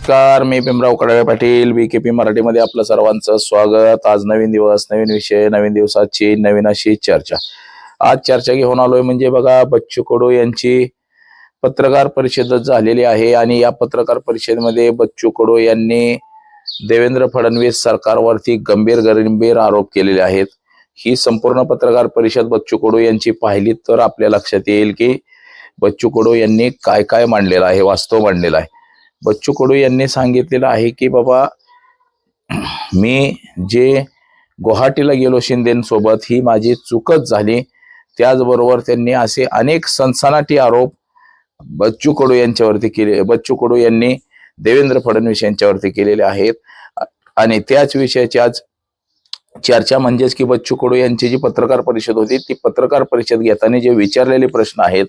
नमस्कार मी Bhimrao Kadale Patil B K P मराठीमध्ये आपलं सर्वांचं स्वागत. आज नवीन दिवस नवीन विषय नवीन दिवसाची नवीन अशी चर्चा. आज चर्चा घेऊन आलोय म्हणजे बघा बच्चू कडू यांची पत्रकार परिषद झालेली आहे आणि या पत्रकार परिषदेमध्ये बच्चू कडू यांनी देवेंद्र फडणवीस सरकारवरती गंभीर गंभीर आरोप केलेले आहेत. ही संपूर्ण पत्रकार परिषद बच्चू कडू यांची पाहिली तर आपल्या लक्षात येईल की बच्चू कडू यांनी काय काय मांडलेलं आहे वास्तव मांडलेलं आहे. बच्चू कडू यांनी सांगितलेलं आहे की बाबा मी जे गुवाहाटीला गेलो शिंदेसोबत ही माझी चूकच झाली. त्याचबरोबर त्यांनी असे अनेक सनसनाटी आरोप बच्चू कडू यांच्यावरती केले बच्चू कडू यांनी देवेंद्र फडणवीस यांच्यावरती केलेले आहेत. आणि त्याच विषयाची आज चर्चा म्हणजेच की बच्चू कडू यांची जी पत्रकार परिषद होती ती पत्रकार परिषद घेताना जे विचारलेले प्रश्न आहेत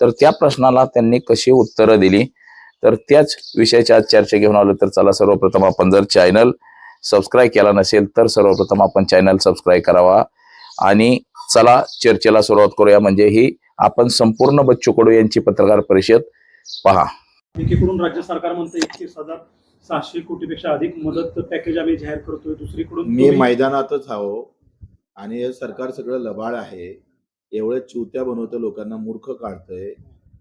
तर त्या प्रश्नाला त्यांनी कशी उत्तरं दिली? तर त्याच विषयाची आज चर्चा घेऊन आलो तर चला सर्वप्रथम आपण जर चॅनल सबस्क्राईब केला नसेल तर सर्वप्रथम आपण चॅनल सबस्क्राईब करावा. आणि चला चर्चेला सुरुवात करूया. म्हणजे ही आपण संपूर्ण बच्चू कडू यांची पत्रकार परिषद पहा. एकीकडून राज्य सरकार म्हणतं एकतीस हजार सहाशे कोटीपेक्षा अधिक मदत पॅकेज आम्ही जाहीर करतोय. दुसरीकडून मी मैदानातच आहो आणि हे सरकार सगळं लबाड आहे. एवढं चिवत्या बनवतं लोकांना मूर्ख काढतंय.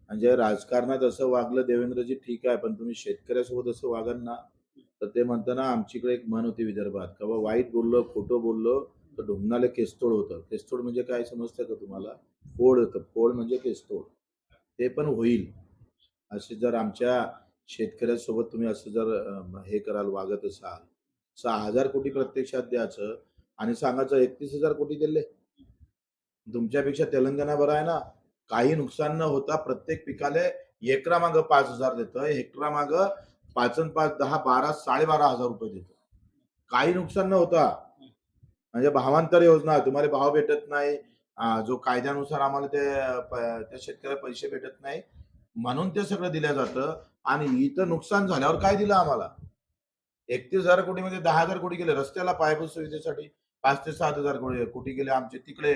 म्हणजे राजकारणात असं वागलं देवेंद्रजी ठीक आहे पण तुम्ही शेतकऱ्यासोबत असं वागाल ना तर ते म्हणताना आमच्याकडे एक म्हण होती विदर्भात. का बा वाईट बोललो खोटं बोललो तर ढुंगणाला केसतोड होतं. केसतोड म्हणजे काय समजतं का तुम्हाला? फोड होतं. फोड म्हणजे केसतोड. ते पण होईल. असे जर आमच्या शेतकऱ्यासोबत तुम्ही असं जर हे कराल वागत असाल सहा हजार कोटी प्रत्यक्षात द्यायचं आणि सांगायचं एकतीस हजार कोटी दिले. तुमच्यापेक्षा तेलंगणा बरं आहे ना. काही नुकसान न होता प्रत्येक पिकाले एकरा मागं पाच हजार देतं हेक्टरा माग पाच पाच दहा बारा साडेबारा हजार रुपये देतं. काही नुकसान न होता. म्हणजे भावांतर योजना तुम्हाला भाव भेटत नाही. जो कायद्यानुसार आम्हाला ते त्या शेतकऱ्याला पैसे भेटत नाही. म्हणून ते सगळं दिलं जातं. आणि इथं नुकसान झाल्यावर काय दिलं आम्हाला? एकतीस हजार कोटीमध्ये म्हणजे दहा हजार कोटी गेले. रस्त्याला पायाभूत सुविधेसाठी पाच ते सात हजार कोटी कोटी गेले आमचे तिकडे.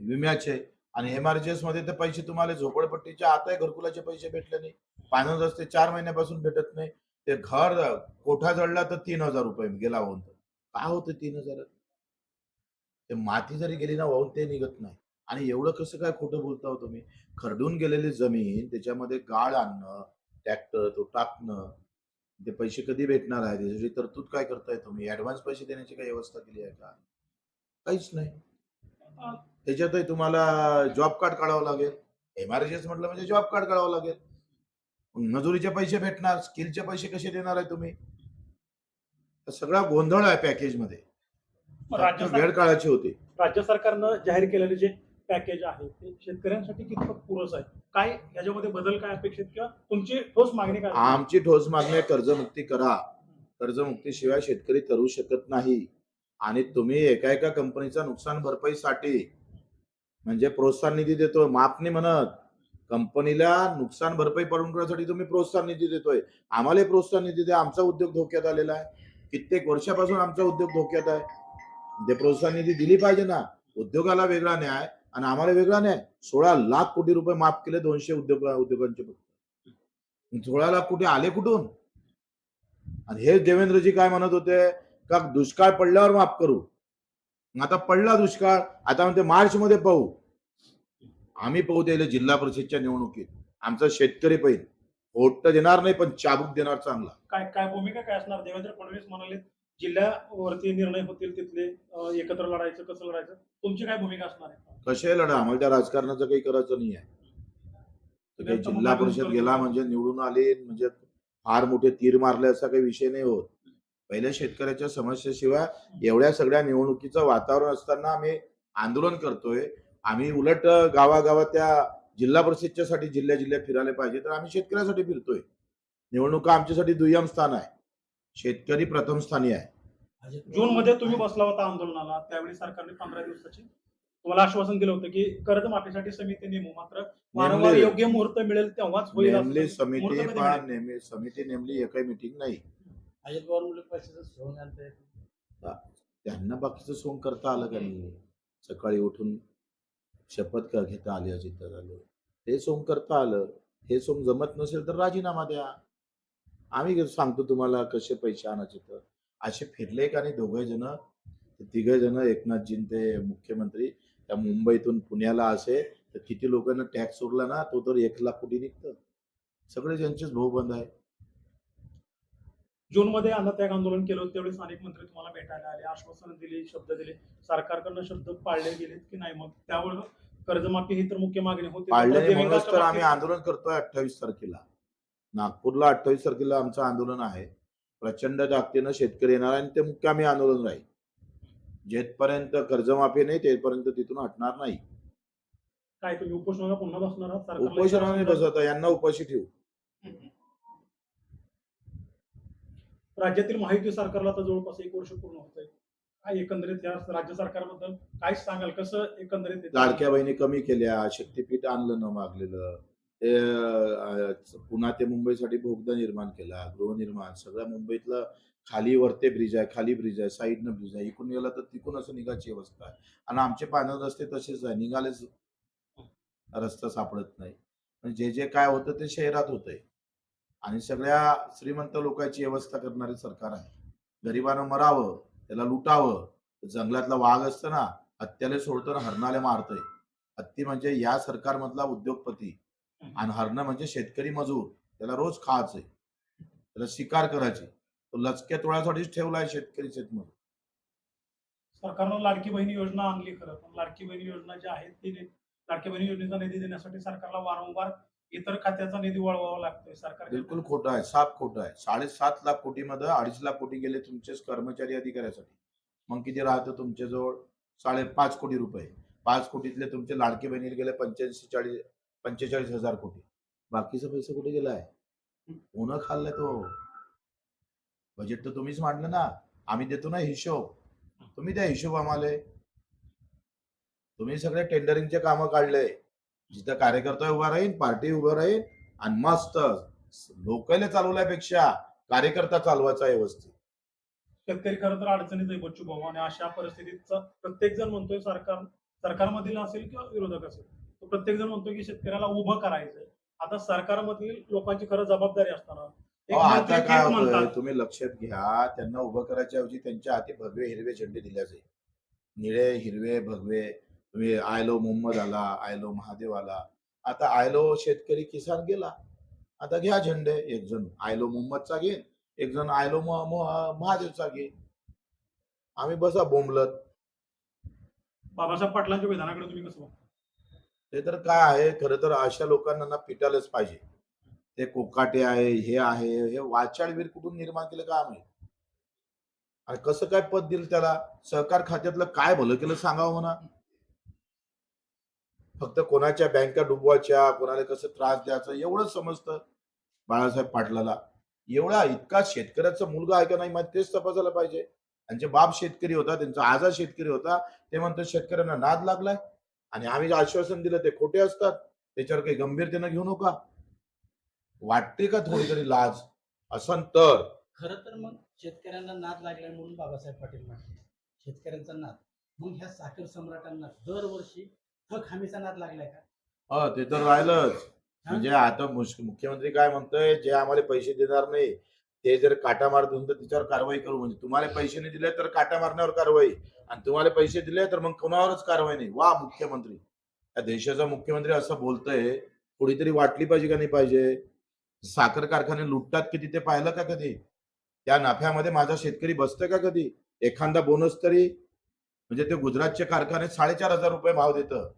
विम्याचे. आणि एमआरजीएसमध्ये ते पैसे तुम्हाला झोपडपट्टीच्या आताही घरकुलाचे पैसे भेटले नाही. पाण्याचे रस्ते चार महिन्यापासून भेटत नाही. ते घर कोठा जळला तर तीन हजार रुपये गेला वाहून तर. काय होतं तीन हजार ते माती जरी गेली ना वाहून ते निघत नाही. आणि एवढं कसं काय खोटं बोलता हो तुम्ही? खरडून गेलेली जमीन त्याच्यामध्ये गाळ आणणं ट्रॅक्टर तो टाकणं ते पैसे कधी भेटणार आहे? त्याची तरतूद काय करताय तुम्ही? ऍडव्हान्स पैसे देण्याची काही व्यवस्था केली आहे का? काहीच नाही. त्याच्यातही तुम्हाला जॉब कार्ड काढावं लागेल. एमआरजीएस म्हटलं म्हणजे जॉब कार्ड काढावं लागेल. मजुरीचे पैसे भेटणार स्किलचे पैसे कसे देणार आहे तुम्ही? सगळा गोंधळ आहे पॅकेजमध्ये. राज्य फक्त वेळ काढायची होती. राज्य सरकारनं जाहीर केलेले जे पॅकेज आहे ते शेतकऱ्यांसाठी कितपत पुरस आहे? काय याच्यामध्ये बदल काय अपेक्षित किंवा तुमची ठोस मागणी काय? आमची ठोस मागणी आहे कर्जमुक्ती करा. कर्जमुक्तीशिवाय शेतकरी करू शकत नाही. आणि तुम्ही एका एका कंपनीचा नुकसान भरपाईसाठी म्हणजे प्रोत्साहन निधी देतोय. माफ नाही म्हणत कंपनीला नुकसान भरपाई पडून करण्यासाठी तुम्ही प्रोत्साहन निधी देतोय. आम्हाला प्रोत्साहन निधी द्या. आमचा उद्योग धोक्यात आलेला आहे. कित्येक वर्षापासून आमचा उद्योग धोक्यात आहे. ते प्रोत्साहन निधी दिली पाहिजे ना. उद्योगाला वेगळा न्याय आणि आम्हाला वेगळा न्याय. सोळा लाख कोटी रुपये माफ केले दोनशे उद्योग उद्योगांचे सोळा लाख कोटी आले कुठून? आणि हे देवेंद्रजी काय म्हणत होते? का दुष्काळ पडल्यावर माफ करू? आता पडला दुष्काळ आता म्हणते मार्च मध्ये पाहू. आम्ही पाहू त्याला जिल्हा परिषदच्या निवडणुकीत. आमचा शेतकरी वोट तर देणार नाही पण चाबूक देणार चांगला. काय काय भूमिका काय असणार? देवेंद्र फडणवीस म्हणाले जिल्ह्यावरती निर्णय होतील तिथले एकत्र लढायचं कसं लढायचं? तुमची काय भूमिका असणार आहे? कसे लढा? आम्हाला त्या राजकारणाचं काही करायचं नाही आहे. जिल्हा परिषद गेला म्हणजे निवडून आले म्हणजे फार मोठे तीर मारले असा काही विषय नाही होत. पहिल्या शेतकऱ्याच्या समस्येशिवाय एवढ्या सगळ्या निवडणुकीचं वातावरण असताना आम्ही आंदोलन करतोय. आम्ही उलट गावागावात त्या जिल्हा परिषदच्या साठी जिल्ह्या जिल्ह्यात फिरायला पाहिजे तर आम्ही शेतकऱ्यासाठी फिरतोय. निवडणुका आमच्यासाठी दुय्यम स्थान आहे. शेतकरी प्रथम स्थानी आहे. जून मध्ये तुम्ही बसला होता आंदोलनाला त्यावेळी सरकारने पंधरा दिवसाची तुम्हाला आश्वासन दिलं होतं की कर्जमाफीसाठी समिती नेमू मात्र वारंवार. योग्य मुहूर्त मिळेल तेव्हाच होईल समिती नेमली एकही मिटिंग नाही. अजित पवार म्हणले पैशाचं सोंग आणता येत त्यांना बाकीचं सोंग करता आलं का नाही? सकाळी उठून शपथ का घेता आली अजित आलो ते सोंग करता आलं. हे सोंग जमत नसेल तर राजीनामा द्या. आम्ही सांगतो तुम्हाला कसे पैसे आणायचे तर. असे फिरले का नाही दोघे जण? तिघे जण एकनाथजी ते मुख्यमंत्री. त्या मुंबईतून पुण्याला असे तर किती लोकांना टॅक्स उरला ना तो तर एक लाख कोटी निघतं. सगळे ज्यांचेच भाऊ बंद आहे. जून मध्ये अन्नत्याग आंदोलन केलं होतं त्यावेळेस अनेक मंत्री तुम्हाला भेटायला आले आश्वासन दिले शब्द दिले. सरकारकडनं शब्द पाळले गेलेत की नाही? मग त्यावर कर्जमाफी ही तर मुख्य मागणी होती. पाळले तर म्हणूनच आम्ही आंदोलन करतोय अठ्ठावीस तारखेला. नागपूरला अठ्ठावीस तारखेला आमचं आंदोलन आहे. प्रचंड ताकदीनं शेतकरी येणार आणि ते मुक्कामी आंदोलन राहील. जेथपर्यंत कर्जमाफी नाही तेथपर्यंत तिथून हटणार नाही. काय तुम्ही उपोषणाला पुन्हा बसणार उपोषणाने बसवता यांना उपाशी ठेवू. राज्यातील माहिती सरकारला आता जवळपास एक वर्ष पूर्ण होत आहे काय एकंदरीत या राज्य सरकारबद्दल काय सांगाल? कसं एकंदरीत लाडक्या बहिणी कमी केल्या शक्तीपीठ आणलं न मागलेलं. ते पुन्हा ते मुंबईसाठी भोगदा निर्माण केला गृहनिर्माण सगळ्या मुंबईतलं खाली वरते ब्रिज आहे खाली ब्रिज आहे साईडनं ब्रिज आहे. इकडून गेला तर तिकडून असं निघायची अवस्था आहे. आणि आमचे पाण्यात रस्ते तसेच आहे. निघालेच रस्ता सापडत नाही. पण जे जे काय होतं ते शहरात होतंय. आणि सगळ्या श्रीमंत लोकांची व्यवस्था करणारे सरकार आहे. गरिबानं मरावं त्याला लुटावं जंगलातला वाघ असतं ना हत्याला सोडतं ना हरणाला मारतंय. हत्ती म्हणजे या सरकारमधला उद्योगपती आणि हरणं म्हणजे शेतकरी मजूर त्याला रोज खायचंय. त्याला शिकार करायची तो लचक्या तोळ्यासाठीच ठेवलाय शेतकरी शेतमजूर. सरकारनं लाडकी बहिणी योजना आणली खरं पण लाडकी बहिणी योजना जी आहे ती लाडकी बहिणी योजनेचा निधी देण्यासाठी सरकारला वारंवार इतर खात्याचा निधी वळवावा लागतोय सरकार बिलकुल खोटं आहे साफ खोटं आहे. साडेसात लाख कोटीमध्ये अडीच लाख कोटी गेले तुमचेच कर्मचारी अधिकाऱ्यासाठी. मग किती राहतं तुमच्याजवळ? साडेपाच कोटी रुपये. पाच कोटीतले तुमचे लाडके बहिणीला गेले पंच्याऐंशी चाळीस पंचेचाळीस हजार कोटी. बाकीचा पैसा कुठे गेलाय पुन्हा खाल्लाय तो. बजेट तर तुम्हीच मांडलं ना. आम्ही देतो ना हिशोब. तुम्ही त्या हिशोब आम्हाला तुम्ही सगळे टेंडरिंगचे कामं काढले. जिथं कार्यकर्ता उभा राहील पार्टी उभं राहील आणि मस्त लोकांना चालवल्यापेक्षा कार्यकर्ता चालवायचा व्यवस्थित. शेतकरी खरं तर अडचणीत आहे बच्चू भाऊ आणि अशा परिस्थितीत प्रत्येक जण म्हणतोय सरकार सरकारमधील असेल किंवा विरोधक असेल प्रत्येक जण म्हणतोय की शेतकऱ्याला उभं करायचंय. आता सरकारमधील लोकांची खरं जबाबदारी असताना आता काय होतंय? तुम्ही लक्षात घ्या त्यांना उभं करायच्या ऐवजी त्यांच्या हाती भगवे हिरवे झेंडे दिल्याचे निळे हिरवे भगवे तुम्ही आयलो मोहम्मद आला आयलो महादेव आला. आता आयलो शेतकरी किसान गेला. आता घ्या झेंडे एक जण आयलो मोहम्मदचा घेईन एक जण आयलो महादेवचा घेईन. आम्ही बसा बोंबलत. बाबासाहेब पाटलांच्या विधानाकडे तुम्ही कसं? ते तर काय आहे खरं तर अशा लोकांना ना पिटायलाच पाहिजे. ते कोकाटे आहे हे आहे हे वाचाळवीर कुठून निर्माण केलं काय माहीत? आणि कसं काय पद दिलं त्याला? सहकार खात्यातलं काय भलं केलं सांगावं म्हणा. फक्त कोणाच्या बँका डुबवायच्या कोणाला कसं त्रास द्यायचा एवढंच समजतं बाळासाहेब पाटलाला. एवढा इतका शेतकऱ्याचा मुलगा आहे का नाही मग तेच तपासायला पाहिजे. त्यांचे बाप शेतकरी होता त्यांचा आजा शेतकरी होता ते म्हणतात शेतकऱ्यांना नाद लागलाय. आणि आम्ही जे आश्वासन दिलं ते खोटे असतात. त्याच्यावर काही गंभीरतेनं घेऊ नका. वाटते का थोडी तरी लाज? असन तर. खर तर मग शेतकऱ्यांना नाद लागलाय म्हणून बाबासाहेब पाटील म्हटले शेतकऱ्यांचा नाद. मग ह्या साखर सम्राटांना दरवर्षी थक हमीचा नाद लागलाय का? ह ते तर राहिलंच. म्हणजे आता मुख्यमंत्री काय म्हणतोय जे आम्हाला पैसे देणार नाही ते जर काटा मारत असेल तर त्याच्यावर कारवाई करू. म्हणजे तुम्हाला पैसे नाही दिले तर काटा मारण्यावर कारवाई. आणि तुम्हाला पैसे दिले तर मग कोणावरच कारवाई नाही. वा मुख्यमंत्री. या देशाचा मुख्यमंत्री असं बोलतोय थोडी तरी वाटली पाहिजे का नाही पाहिजे? साखर कारखाने लुटतात किती ते पाहिलं का कधी? त्या नफ्यामध्ये माझा शेतकरी बसतोय का कधी? एखादा बोनस तरी म्हणजे ते गुजरातचे कारखाने साडेचार हजार रुपये भाव देतं.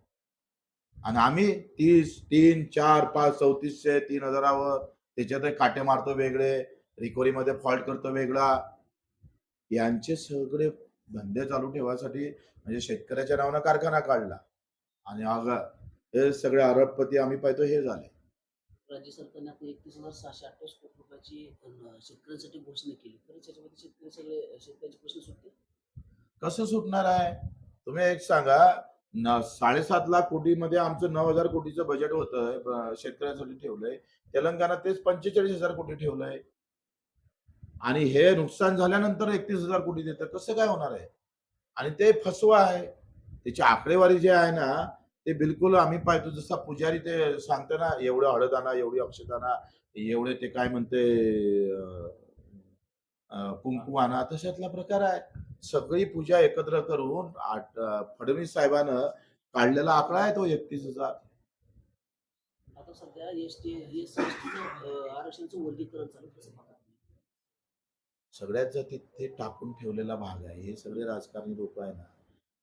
आणि आम्ही तीस तीन चार पाच चौतीसशे तीन हजारावर त्याच्यात काटे मारतो वेगळे रिकव्हरीमध्ये फॉल्ट करतो वेगळा. यांचे सगळे धंदे चालू ठेवायसाठी म्हणजे शेतकऱ्याच्या नावानं कारखाना काढला. आणि अग हे सगळे अरबपती आम्ही पाहतो हे झाले. राज्य सरकारने आता एकतीस हजार सहाशे अठ्ठावीस कोटी रुपयाची शेतकऱ्यांसाठी घोषणा केली. खरंच शेतकरी सगळे शेतकऱ्यांची प्रश्न सुटते कसं सुटणार आहे? तुम्ही एक सांगा साडेसात लाख कोटीमध्ये आमचं नऊ हजार कोटीचं बजेट होतं शेतकऱ्यांसाठी ठेवलंय. तेलंगणात तेच पंचेचाळीस हजार कोटी ठेवलंय. आणि हे नुकसान झाल्यानंतर एकतीस हजार कोटी देतं कसं काय होणार आहे? आणि ते फसवा आहे. त्याची आकडेवारी जे आहे ना ते बिलकुल आम्ही पाहतो. जसा पुजारी ते सांगतो ना एवढं हळद आणा एवढी अक्षत एवढे ते काय म्हणते कुंकू आणा तशातला प्रकार आहे. सगळी पूजा एकत्र करून आठ- अं, फडणवीस साहेबानं काढलेला आकडा आहे तो एकतीस हजार आता सध्या एस टी एस टीचं आरक्षणाचं वर्गीकरण चालू आहे. कसं पाहता तुम्ही? सगळ्यात जर तिथे टाकून ठेवलेला भाग आहे हे सगळे राजकारणी लोक आहे ना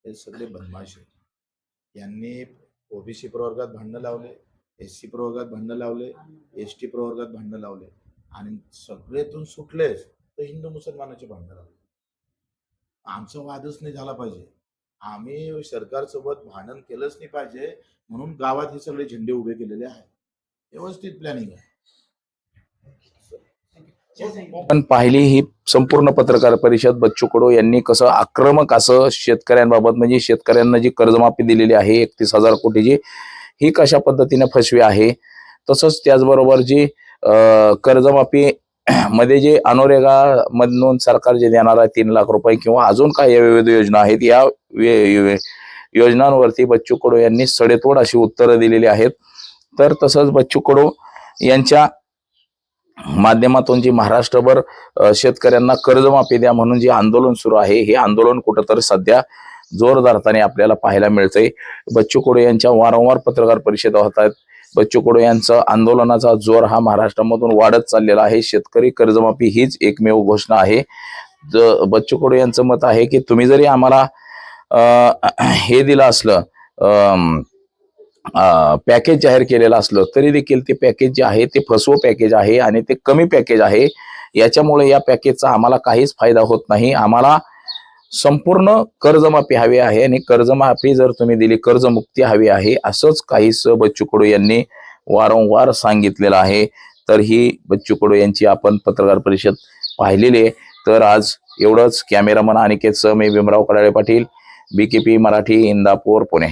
हे सगळे बदमाश आहेत यांनी ओबीसी प्रवर्गात भांडणं लावले एस सी प्रवर्गात भांडणं लावले एस टी प्रवर्गात भांडणं लावले आणि सगळेतून सुटलेच तर हिंदू मुसलमानाचे भांडणं लावले आमचा वादच नाही झाला पाहिजे. आम्ही सरकारसोबत भांडण केलंच नाही पाहिजे म्हणून गावात हे सगळे झेंडे उभे केलेले आहेत. व्यवस्थित प्लॅनिंग आहे. पण पाहिली ही संपूर्ण पत्रकार परिषद बच्चू कडू यांनी कसं आक्रमक असं शेतकऱ्यांबाबत म्हणजे शेतकऱ्यांना जी कर्जमाफी दिलेली आहे एकतीस हजार कोटीची ही कशा पद्धतीने फसवी आहे? तसंच त्याचबरोबर जी कर्जमाफी मध्ये जे अनोरेगा मधून सरकार जे देणार आहे तीन लाख रुपये किंवा अजून काही विविध योजना आहेत या योजनांवरती बच्चू कडू यांनी सडेतोड अशी उत्तरं दिलेली आहेत. तर तसंच बच्चू कडू यांच्या माध्यमातून जी महाराष्ट्रभर शेतकऱ्यांना कर्जमाफी द्या म्हणून जे आंदोलन सुरू आहे हे आंदोलन कुठंतरी सध्या जोरदारताने आपल्याला पाहायला मिळतंय. बच्चू कडू यांच्या वारंवार पत्रकार परिषदा होत आहेत. बच्चू कडू यांचा आंदोलनाचा जोर हा महाराष्ट्रामधून वाढत चाललेला आहे. शेतकरी कर्जमाफी हीच एकमेव घोषणा आहे. ज- बच्चू कडू यांचं मत आहे की तुम्ही जरी आम्हाला हे दिलं असलं पॅकेज जाहीर केलेलं असलं तरी देखील ते पॅकेज जे आहे ते फसवं पॅकेज आहे आणि ते कमी पॅकेज आहे. याच्यामुळे या पॅकेजचा आम्हाला काहीच फायदा होत नाही. आम्हाला संपूर्ण कर्जमाफी हवी आहे आणि कर्जमाफी जर तुम्ही दिली कर्जमुक्ती हवी आहे असंच काही स बच्चू कडू यांनी वारंवार सांगितलेलं आहे. तर ही बच्चू कडू यांची आपण पत्रकार परिषद पाहिलेली आहे. तर आज एवढंच. कॅमेरामन अनिकेत स मी भीमराव कडाळे पाटील. बीकेपी मराठी इंदापूर पुणे.